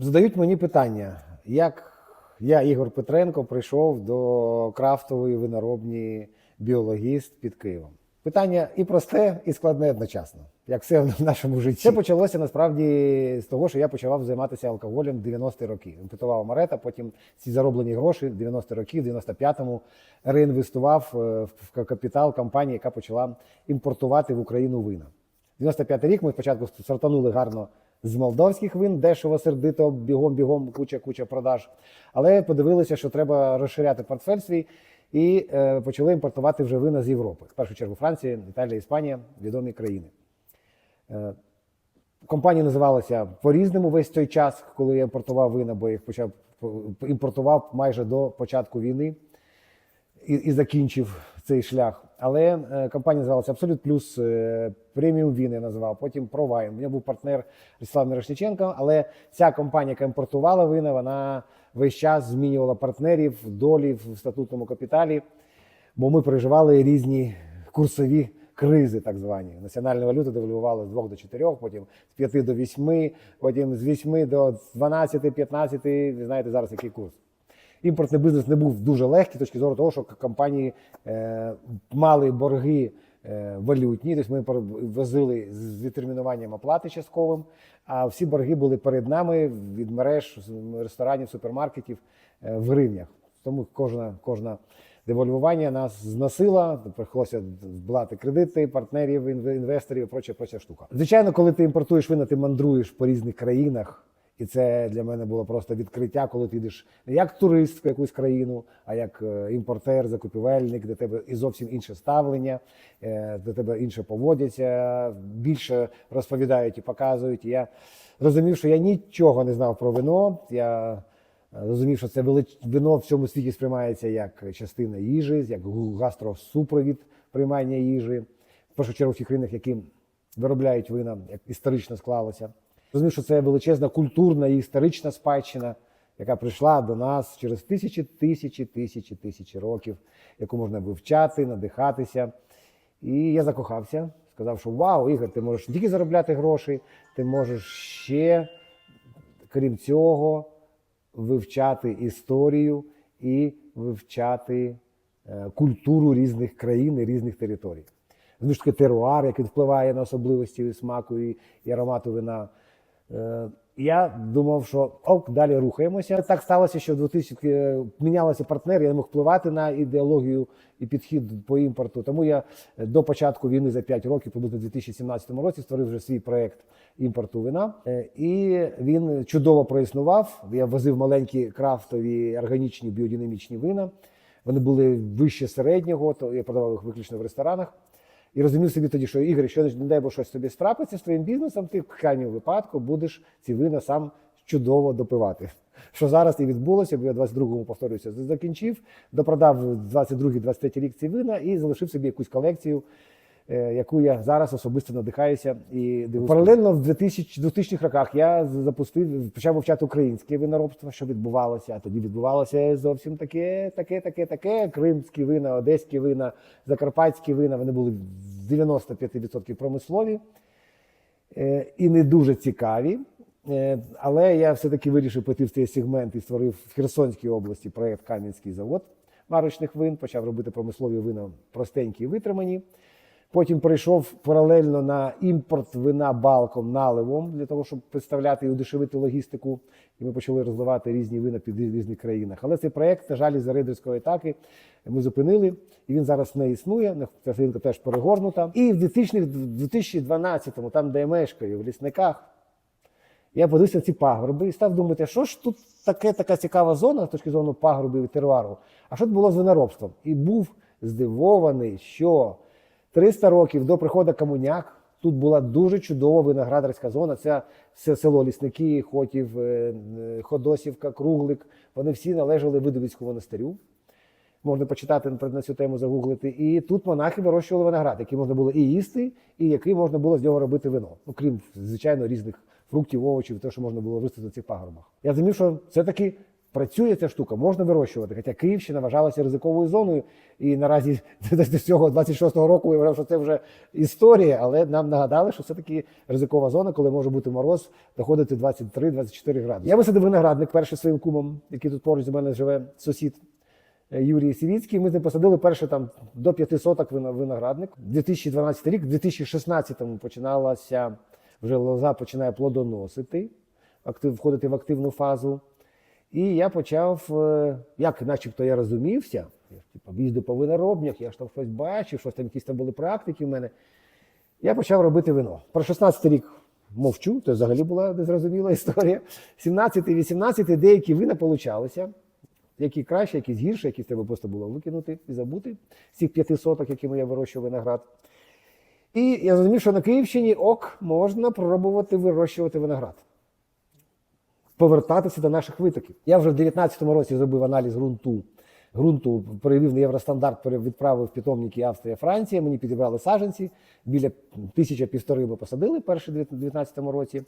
Задають мені питання, як я, Ігор Петренко, прийшов до крафтової виноробні біологіст під Києвом. Питання і просте, і складне одночасно, як все в нашому житті. Це почалося насправді з того, що я почав займатися алкоголем в 90-ті роки. Імпортував Марета, потім ці зароблені гроші в 90-ті роки, в 95-му реінвестував е, в капітал компанії, яка почала імпортувати в Україну вина. 95-й рік ми спочатку стартанули гарно з молдовських вин, дешево, сердито, бігом-бігом, куча-куча продаж. Але подивилися, що треба розширяти портфель свій і е, почали імпортувати вже вина з Європи. В першу чергу Франція, Італія, Іспанія відомі країни. Е, Компанія називалася по-різному весь той час, коли я імпортував вина, бо я їх почав імпортував майже до початку війни і, і закінчив цей шлях. Але е, компанія називалася Абсолют Плюс е, преміум він я називав, потім Провайн. У мене був партнер Ростислав Мирошниченко, але ця компанія, яка імпортувала вина, вона весь час змінювала партнерів, долі в статутному капіталі, бо ми переживали різні курсові кризи, так звані. Національна валюта девальвувала з 2 до 4, потім з 5 до 8, потім з 8 до 12, 15. Ви знаєте зараз який курс. Імпортний бізнес не був дуже легкий з точки зору того, що компанії е, мали борги е, валютні, тобто ми возили з відтермінуванням оплати частковим, а всі борги були перед нами від мереж ресторанів, супермаркетів е, в гривнях. Тому кожна, кожна девальвування нас зносила, приходилося брати кредити, партнерів, інве- інвесторів проча, проча штука. Звичайно, коли ти імпортуєш вина, ти мандруєш по різних країнах. І це для мене було просто відкриття, коли ти йдеш не як турист в якусь країну, а як е, імпортер, закупівельник, де тебе і зовсім інше ставлення, е, до тебе інше поводяться, більше розповідають і показують. І я розумів, що я нічого не знав про вино. Я е, розумів, що це велич... вино в цьому світі сприймається як частина їжі, як гастросупровід приймання їжі. В першу чергу в тих країнах, які виробляють вина, як історично склалося. Розумів, що це величезна культурна і історична спадщина, яка прийшла до нас через тисячі, тисячі, тисячі, тисячі років, яку можна вивчати, надихатися. І я закохався, сказав, що вау, Ігор, ти можеш не тільки заробляти гроші, ти можеш ще, крім цього, вивчати історію і вивчати е, культуру різних країн і різних територій. Знову ж таки, теруар, який впливає на особливості смаку і аромату вина. Е, Я думав, що ок, далі рухаємося. Так сталося, що в 2000 е, мінялися партнери, я не мог впливати на ідеологію і підхід по імпорту. Тому я е, до початку війни за 5 років, приблизно в 2017 році, створив вже свій проект імпорту вина. І він чудово проіснував. Я возив маленькі крафтові органічні біодинамічні вина. Вони були вище середнього, то я продавав їх виключно в ресторанах. І розумів собі тоді, що Ігор, що не дай Бог щось тобі страпиться з твоїм бізнесом, ти в крайньому випадку будеш ці вина сам чудово допивати. Що зараз і відбулося, бо я 22-му повторюся, закінчив, допродав 22-23 рік ці вина і залишив собі якусь колекцію, яку я зараз особисто надихаюся і дивуюся. Паралельно в 2000 2000-х роках я запустив, почав вивчати українське виноробство, що відбувалося. А тоді відбувалося зовсім таке, таке, таке, таке. Кримські вина, одеські вина, закарпатські вина. Вони були з 95% промислові е, і не дуже цікаві. Е, Але я все-таки вирішив піти в цей сегмент і створив в Херсонській області проєкт Кам'янський завод марочних вин, почав робити промислові вина простенькі і витримані. Потім перейшов паралельно на імпорт вина балком наливом для того, щоб представляти і удешевити логістику. І ми почали розливати різні вина під різних країнах. Але цей проект, на жаль, із-за рейдерської атаки ми зупинили, і він зараз не існує. Ця ринка теж перегорнута. І в 2012-му, там, де я мешкаю, в лісниках, я подивився ці пагорби і став думати, що ж тут таке, така цікава зона з точки зору пагорбів і теруару, а що тут було з виноробством? І був здивований, що 300 років до приходу комуняк тут була дуже чудова виноградарська зона. Це все село Лісники, Хотів, е, е, Ходосівка, Круглик. Вони всі належали Видовицькому монастирю. Можна почитати на цю тему, загуглити. І тут монахи вирощували виноград, який можна було і їсти, і який можна було з нього робити вино. Ну, крім, звичайно, різних фруктів, овочів, те, що можна було виростити на цих пагорбах. Я зрозумів, що це таки Працює ця штука, можна вирощувати. Хоча Київщина вважалася ризиковою зоною, і наразі до цього 26-го року я вважав, що це вже історія, але нам нагадали, що це таки ризикова зона, коли може бути мороз, доходити 23-24 градуси. Я висадив виноградник перший своїм кумом, який тут поруч з мене живе, сусід. е, Юрій Сівіцький. Ми з ним посадили перше там до п'яти соток вино- виноградник. 2012 рік, в 2016-му починалася вже лоза починає плодоносити, актив, входити в активну фазу. І я почав, е, як начебто я розумівся, я ж типу, їздив по виноробнях, я ж там щось бачив, щось там якісь там були практики в мене. Я почав робити вино. Про 16 рік мовчу, то взагалі була незрозуміла історія. 17-18 деякі вина получалися, які краще, якісь гірше, якісь треба просто було викинути і забути з цих п'яти соток, якими я вирощував виноград. І я зрозумів, що на Київщині ок можна пробувати вирощувати виноград. Повертатися до наших витоків. Я вже в 2019 році зробив аналіз ґрунту. Ґрунту перевів на євростандарт, відправив питомники Австрія, Франція. Мені підібрали саджанці. Біля тисяча півтори ми посадили перші в 2019 році.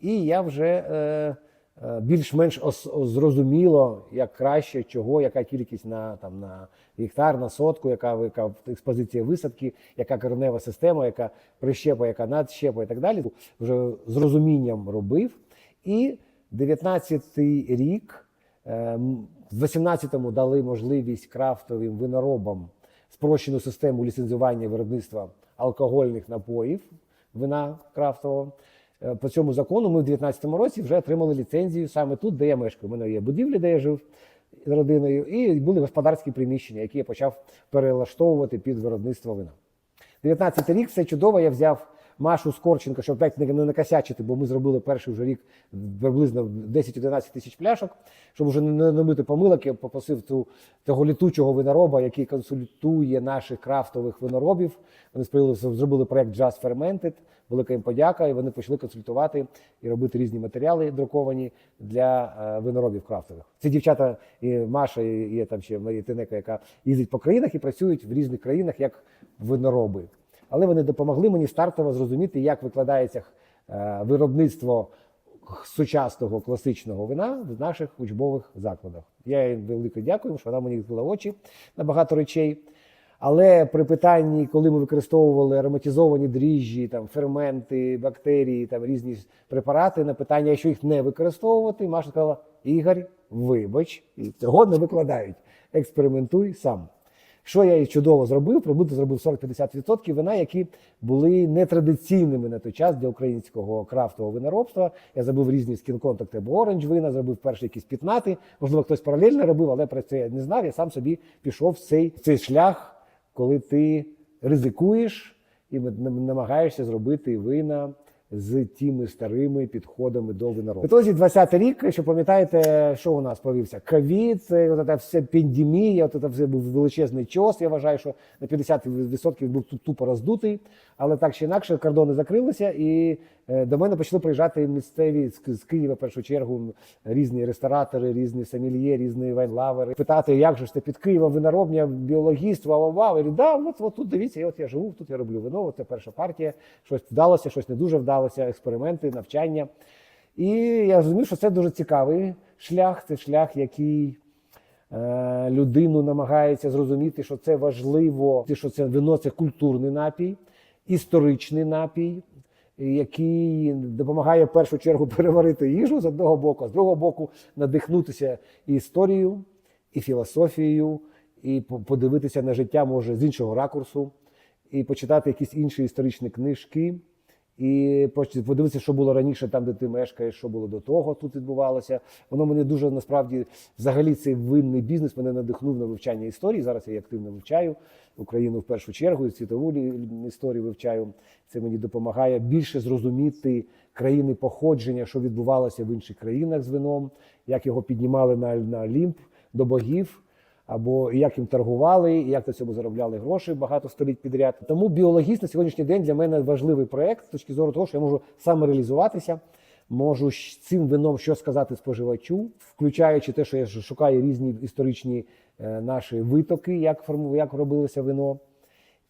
І я вже е, е, більш-менш зрозуміло, як краще, чого, яка кількість на, там, на гектар, на сотку, яка, яка експозиція висадки, яка коренева система, яка прищепа, яка надщепа і так далі. Вже з розумінням робив. І 19-й рік, е, в 18-му дали можливість крафтовим виноробам спрощену систему ліцензування виробництва алкогольних напоїв, вина крафтового. Е, По цьому закону ми в 2019 році вже отримали ліцензію саме тут, де я мешкаю. У мене є будівлі, де я жив з родиною, і були господарські приміщення, які я почав перелаштовувати під виробництво вина. 19 рік все чудово. Я взяв Машу Скорченко, щоб опять не накосячити, бо ми зробили перший вже рік приблизно 10-11 тисяч пляшок. Щоб вже не набити помилок, я попросив ту, того літучого винороба, який консультує наших крафтових виноробів. Вони сприяли, зробили проект Just Fermented. Велика їм подяка, і вони почали консультувати і робити різні матеріали друковані для е, виноробів крафтових. Ці дівчата, і Маша, і є там ще Марія Тинека, яка їздить по країнах і працюють в різних країнах як винороби. Але вони допомогли мені стартово зрозуміти, як викладається е, виробництво сучасного класичного вина в наших учбових закладах. Я їй велико дякую, що вона мені відкрила очі на багато речей. Але при питанні, коли ми використовували ароматизовані дріжджі, там ферменти, бактерії, там різні препарати, на питання, якщо їх не використовувати, Маша сказала: Ігор, вибач, і цього не викладають. Експериментуй сам. Що я і чудово зробив, прибуток зробив 40-50% вина, які були нетрадиційними на той час для українського крафтового виноробства. Я зробив різні скін-контакти або оранж вина, зробив перші якісь пітнати. Можливо, хтось паралельно робив, але про це я не знав. Я сам собі пішов в цей, в цей шлях, коли ти ризикуєш і нам- намагаєшся зробити вина з тими старими підходами до виноробства. Тоді 20 рік, що пам'ятаєте, що у нас повівся? Ковід, це вся пандемія, це все був величезний час. Я вважаю, що на 50% був тут тупо роздутий, але так чи інакше кордони закрилися, і до мене почали приїжджати місцеві з, Києва, в першу чергу, різні ресторатори, різні самільє, різні вайнлавери. Питати, як же ж це під Києвом виноробня, біологіст, вау-вау. Я да, от, от тут дивіться, от я живу, тут я роблю вино, от це перша партія. Щось вдалося, щось не дуже вдалося, експерименти, навчання. І я розумів, що це дуже цікавий шлях. Це шлях, який е, людину намагається зрозуміти, що це важливо, що це вино це культурний напій, історичний напій, який допомагає в першу чергу переварити їжу з одного боку, а з другого боку надихнутися і історією, і філософією, і подивитися на життя може з іншого ракурсу, і почитати якісь інші історичні книжки. І подивитися, що було раніше, там, де ти мешкаєш, що було до того, тут відбувалося. Воно мене дуже насправді взагалі цей винний бізнес мене надихнув на вивчання історії. Зараз я активно вивчаю Україну в першу чергу, і світову історію вивчаю. Це мені допомагає більше зрозуміти країни походження, що відбувалося в інших країнах з вином, як його піднімали на, на Олімп до богів або як їм торгували, і як на цьому заробляли гроші багато століть підряд. Тому біологіст на сьогоднішній день для мене важливий проект з точки зору того, що я можу самореалізуватися, можу цим вином що сказати споживачу, включаючи те, що я шукаю різні історичні е, наші витоки, як як робилося вино.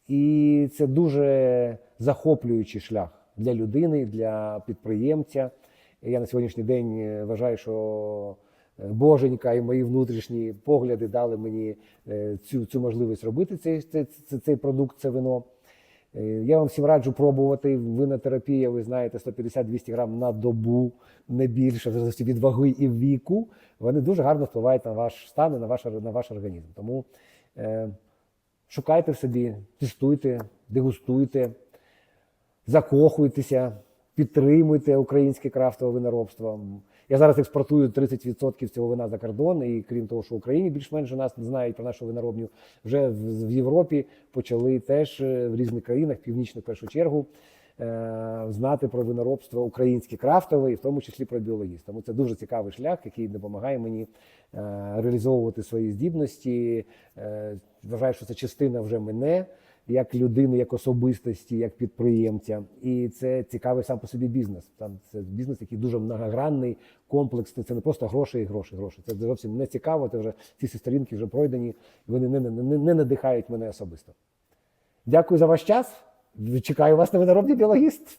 І це дуже захоплюючий шлях для людини, для підприємця. Я на сьогоднішній день е, вважаю, що боженька і мої внутрішні погляди дали мені е, цю, цю можливість робити цей, цей, цей, цей продукт, це вино. Е, Я вам всім раджу пробувати. Винотерапія, ви знаєте, 150-200 грам на добу, не більше, в залежності від ваги і віку. Вони дуже гарно впливають на ваш стан і на ваш, на ваш організм. Тому е, шукайте в собі, тестуйте, дегустуйте, закохуйтеся, підтримуйте українське крафтове виноробство. Я зараз експортую 30% цього вина за кордон, і крім того, що в Україні більш-менш у нас знають про нашу виноробню, вже в, Європі почали теж е, в різних країнах, північних в першу чергу, знати про виноробство українське крафтове, і в тому числі про біологіст. Тому це дуже цікавий шлях, який допомагає мені е, реалізовувати свої здібності. Е, вважаю, що це частина вже мене як людини, як особистості, як підприємця. І це цікавий сам по собі бізнес. Там це бізнес, який дуже многогранний, комплексний. Це не просто гроші і гроші, гроші. Це зовсім не цікаво. Це вже ці всі сторінки вже пройдені. Вони не, не, не надихають мене особисто. Дякую за ваш час. Чекаю вас на виноробний біологіст.